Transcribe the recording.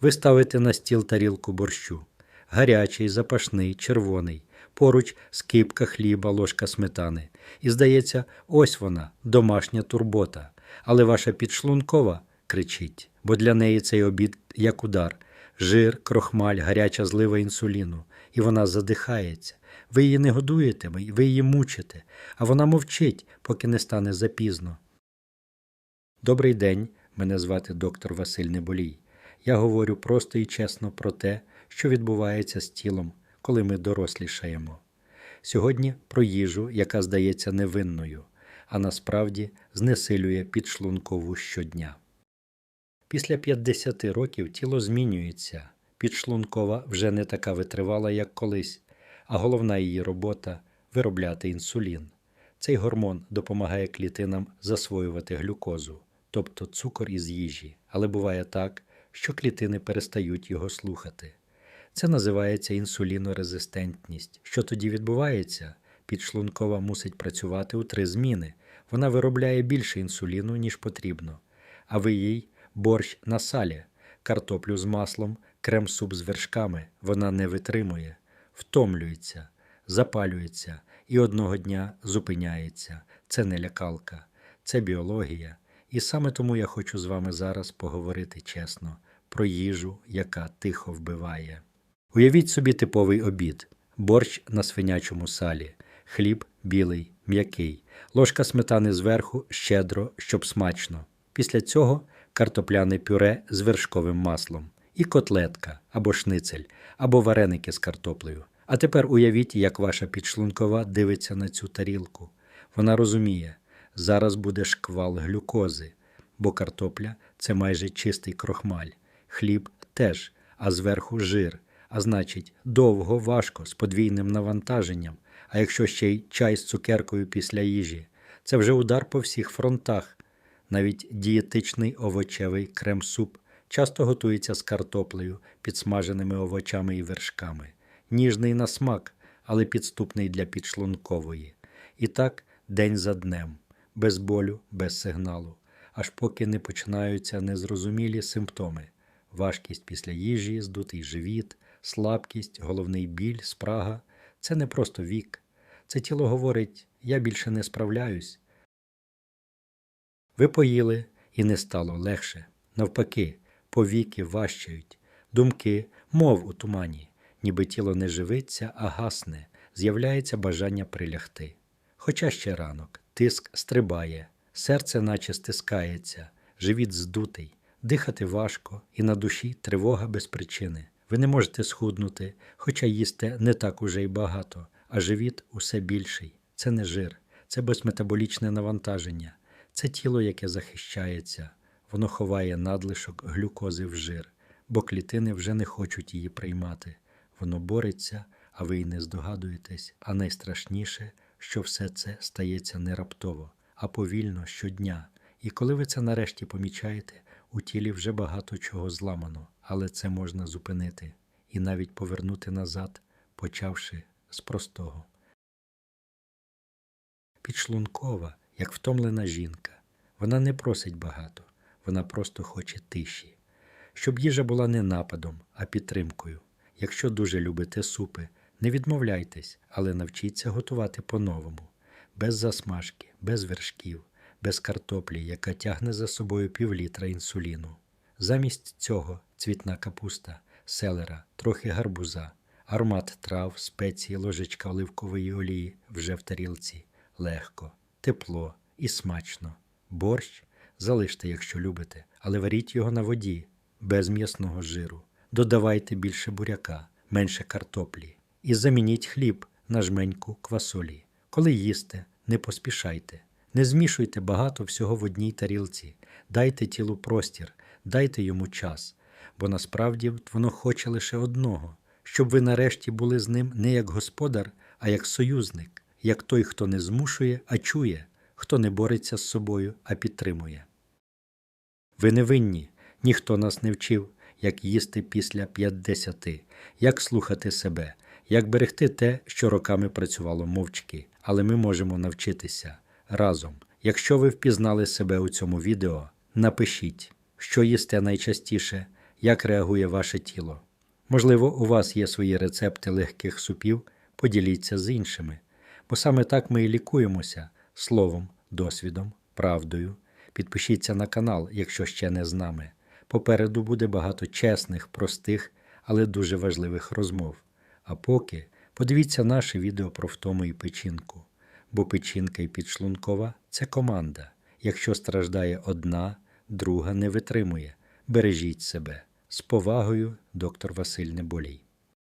Ви ставите на стіл тарілку борщу. Гарячий, запашний, червоний, поруч скипка хліба, ложка сметани. І здається, ось вона, домашня турбота. Але ваша підшлункова кричить, бо для неї цей обід як удар. Жир, крохмаль, гаряча злива інсуліну. І вона задихається. Ви її не годуєте, ви її мучите, а вона мовчить, поки не стане запізно. Добрий день, мене звати доктор Василь Неболій. Я говорю просто і чесно про те, що відбувається з тілом, коли ми дорослішаємо. Сьогодні про їжу, яка здається невинною, а насправді знесилює підшлункову щодня. Після 50 років тіло змінюється, підшлункова вже не така витривала, як колись, а головна її робота виробляти інсулін. Цей гормон допомагає клітинам засвоювати глюкозу, тобто цукор із їжі, але буває так, що клітини перестають його слухати. Це називається інсулінорезистентність. Що тоді відбувається? Підшлункова мусить працювати у три зміни. Вона виробляє більше інсуліну, ніж потрібно, а ви їй борщ на салі, картоплю з маслом, крем-суп з вершками. Вона не витримує, втомлюється, запалюється і одного дня зупиняється. Це не лякалка, це біологія. І саме тому я хочу з вами зараз поговорити чесно про їжу, яка тихо вбиває. Уявіть собі типовий обід: борщ на свинячому салі, хліб білий, м'який, ложка сметани зверху щедро, щоб смачно. Після цього картопляне пюре з вершковим маслом, і котлетка або шницель, або вареники з картоплею. А тепер уявіть, як ваша підшлункова дивиться на цю тарілку. Вона розуміє, зараз буде шквал глюкози, бо картопля це майже чистий крохмаль, хліб теж, а зверху жир, а значить, довго, важко, з подвійним навантаженням. А якщо ще й чай з цукеркою після їжі, це вже удар по всіх фронтах. Навіть дієтичний овочевий крем-суп часто готується з картоплею, підсмаженими овочами і вершками, ніжний на смак, але підступний для підшлункової. І так день за днем, без болю, без сигналу, аж поки не починаються незрозумілі симптоми: важкість після їжі, здутий живіт, слабкість, головний біль, спрага. Це не просто вік. Це тіло говорить: я більше не справляюсь. Ви поїли і не стало легше. Навпаки, повіки важчають, думки, мов у тумані, ніби тіло не живиться, а гасне, з'являється бажання прилягти. Хоча ще ранок, тиск стрибає, серце наче стискається, живіт здутий, дихати важко і на душі тривога без причини. Ви не можете схуднути, хоча їсте не так уже й багато, а живіт усе більший. Це не жир, це безметаболічне навантаження. Це тіло, яке захищається, воно ховає надлишок глюкози в жир, бо клітини вже не хочуть її приймати. Воно бореться, а ви й не здогадуєтесь. А найстрашніше, що все це стається не раптово, а повільно щодня. І коли ви це нарешті помічаєте, у тілі вже багато чого зламано, але це можна зупинити і навіть повернути назад, почавши з простого. Підшлункова як втомлена жінка. Вона не просить багато, вона просто хоче тиші. Щоб їжа була не нападом, а підтримкою. Якщо дуже любите супи, не відмовляйтесь, але навчіться готувати по-новому, без засмажки, без вершків, без картоплі, яка тягне за собою півлітра інсуліну. Замість цього цвітна капуста, селера, трохи гарбуза, аромат трав, спеції, ложечка оливкової олії вже в тарілці, легко тепло і смачно. Борщ залиште, якщо любите, але варіть його на воді, без м'ясного жиру. Додавайте більше буряка, менше картоплі. І замініть хліб на жменьку квасолі. Коли їсте, не поспішайте, не змішуйте багато всього в одній тарілці, дайте тілу простір, дайте йому час, бо насправді воно хоче лише одного, щоб ви нарешті були з ним не як господар, а як союзник як той, хто не змушує, а чує, хто не бореться з собою, а підтримує. Ви не винні, ніхто нас не вчив, як їсти після 50, як слухати себе, як берегти те, що роками працювало мовчки, але ми можемо навчитися разом. Якщо ви впізнали себе у цьому відео, напишіть, що їсте найчастіше, як реагує ваше тіло. Можливо, у вас є свої рецепти легких супів, поділіться з іншими, бо саме так ми і лікуємося словом, досвідом, правдою. Підпишіться на канал, якщо ще не з нами. Попереду буде багато чесних, простих, але дуже важливих розмов. А поки подивіться наше відео про втому і печінку, бо печінка і підшлункова це команда. Якщо страждає одна, друга не витримує. Бережіть себе. З повагою, доктор Василь Неболій.